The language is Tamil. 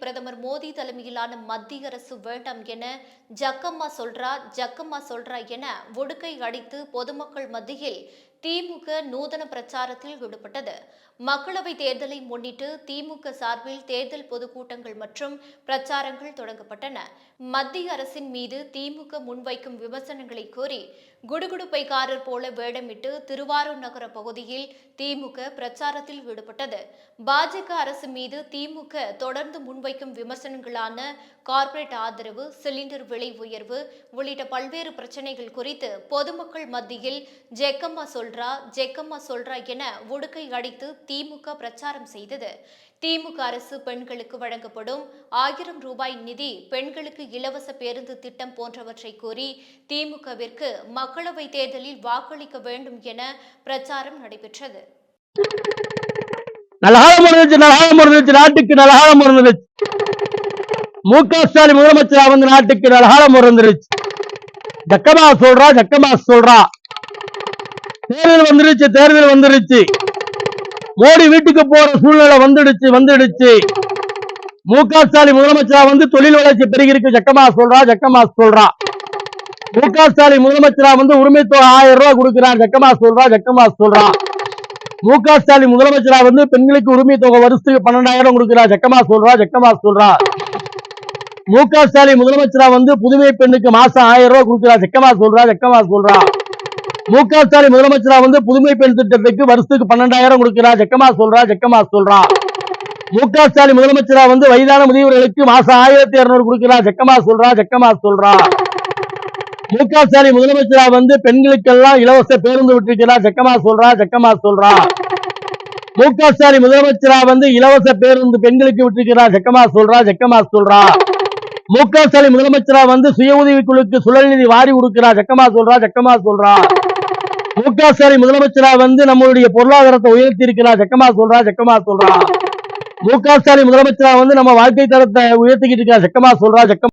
பிரதமர் மோடி தலைமையிலான மத்திய அரசு வேண்டாம் என ஜக்கம்மா சொல்றா ஜக்கம்மா சொல்றா என ஒடுக்கை அடித்து பொதுமக்கள் மத்தியில் திமுக நூதன பிரச்சாரத்தில் ஈடுபட்டது. மக்களவைத் தேர்தலை முன்னிட்டு திமுக சார்பில் தேர்தல் பொதுக்கூட்டங்கள் மற்றும் பிரச்சாரங்கள் தொடங்கப்பட்டன. மத்திய அரசின் மீது திமுக முன்வைக்கும் விமர்சனங்களை கோரி குடுகுடுப்பைக்காரர் போல வேடமிட்டு திருவாரூர் நகர பகுதியில் திமுக பிரச்சாரத்தில் ஈடுபட்டது. பாஜக அரசு மீது திமுக தொடர்ந்து முன் முன்வைக்கும் விமர்சனங்களான கார்ப்பரேட் ஆதரவு சிலிண்டர் விலை உயர்வு உள்ளிட்ட பல்வேறு பிரச்சனைகள் குறித்து பொதுமக்கள் மத்தியில் ஜெக்கம்மா சொல்றா ஜெக்கம்மா சொல்றா என உடுக்கை அடித்து திமுக பிரச்சாரம் செய்தது. திமுக அரசு பெண்களுக்கு வழங்கப்படும் ஆயிரம் ரூபாய் நிதி பெண்களுக்கு இலவச பேருந்து திட்டம் போன்றவற்றை கூறி திமுகவிற்கு மக்களவைத் தேர்தலில் வாக்களிக்க வேண்டும் என பிரச்சாரம் நடைபெற்றது. நலகாலம் இருந்துச்சு நலகாலம் இருந்துச்சு நாட்டுக்கு நலகாலம் இருந்துச்சு மு க ஸ்டாலின் முதலமைச்சரா வந்து நாட்டுக்கு நலகாலம் இருந்துருச்சு ஜக்கமா சொல்றா ஜக்கமா சொல்றா. தேர்தல் வந்துருச்சு தேர்தல் வந்துருச்சு மோடி வீட்டுக்கு போற சூழ்நிலை வந்துடுச்சு வந்துடுச்சு. மு க ஸ்டாலின் முதலமைச்சரா வந்து தொழில் வளர்ச்சி பெருகிருக்கு ஜக்கமா சொல்றா ஜக்கமா சொல்றா. மு க ஸ்டாலின் முதலமைச்சரா வந்து உரிமை தொகை ஆயிரம் ரூபாய் கொடுக்கிறான் ஜக்கமா சொல்றா ஜக்கமா சொல்றான் மு க ஸ்டாலின் முதலமைச்சரா வந்து பெண்களுக்கு உரிமை தொகை வருஷத்துக்கு பன்னெண்டாயிரம் கொடுக்குறா ஜக்கமா சொல்றா ஜக்கமா சொல்றா. மு க ஸ்டாலின் முதலமைச்சரா வந்து புதுமை பெண்ணுக்கு மாசம் ஆயிரம் ரூபாய் கொடுக்குறா ஜக்கமா சொல்றா ஜக்கமா சொல்றா. மு க ஸ்டாலின் முதலமைச்சரா வந்து புதுமை பெண் திட்டத்துக்கு வருஷத்துக்கு பன்னெண்டாயிரம் கொடுக்குறா ஜக்கமா சொல்றா ஜக்கமா சொல்றா. மு க ஸ்டாலின் முதலமைச்சரா வந்து வயதான முதியவர்களுக்கு மாசம் ஆயிரத்தி இருநூறு கொடுக்குறா ஜக்கமா சொல்றா ஜக்கமா சொல்றா. மு க ஸ்டாலின் முதலமைச்சரா வந்து பெண்களுக்கெல்லாம் இலவச பேருந்து விட்டிருக்கிறா செக்கமா சொல்றா செக்கமா சொல்றா? மு க ஸ்டாலின் முதலமைச்சரா வந்து இலவச பேருந்து பெண்களுக்கு விட்டிருக்கிறா செக்கமா சொல்றா செக்கமா சொல்றா? மு க ஸ்டாலின் முதலமைச்சரா வந்து சுய உதவி குழுக்கு சுழல் நிதி வாரி கொடுக்கிறா செக்கமா சொல்றா செக்கமா சொல்றா? மு க ஸ்டாலின் முதலமைச்சரா வந்து நம்மளுடைய பொருளாதாரத்தை உயர்த்தி இருக்கிறா செக்கமா சொல்றா செக்கமா சொல்றா? மு க ஸ்டாலின் முதலமைச்சரா வந்து நம்ம வாழ்க்கை தரத்தை உயர்த்திக்கிட்டு இருக்கா ஜக்கமா சொல்றா செக்கமா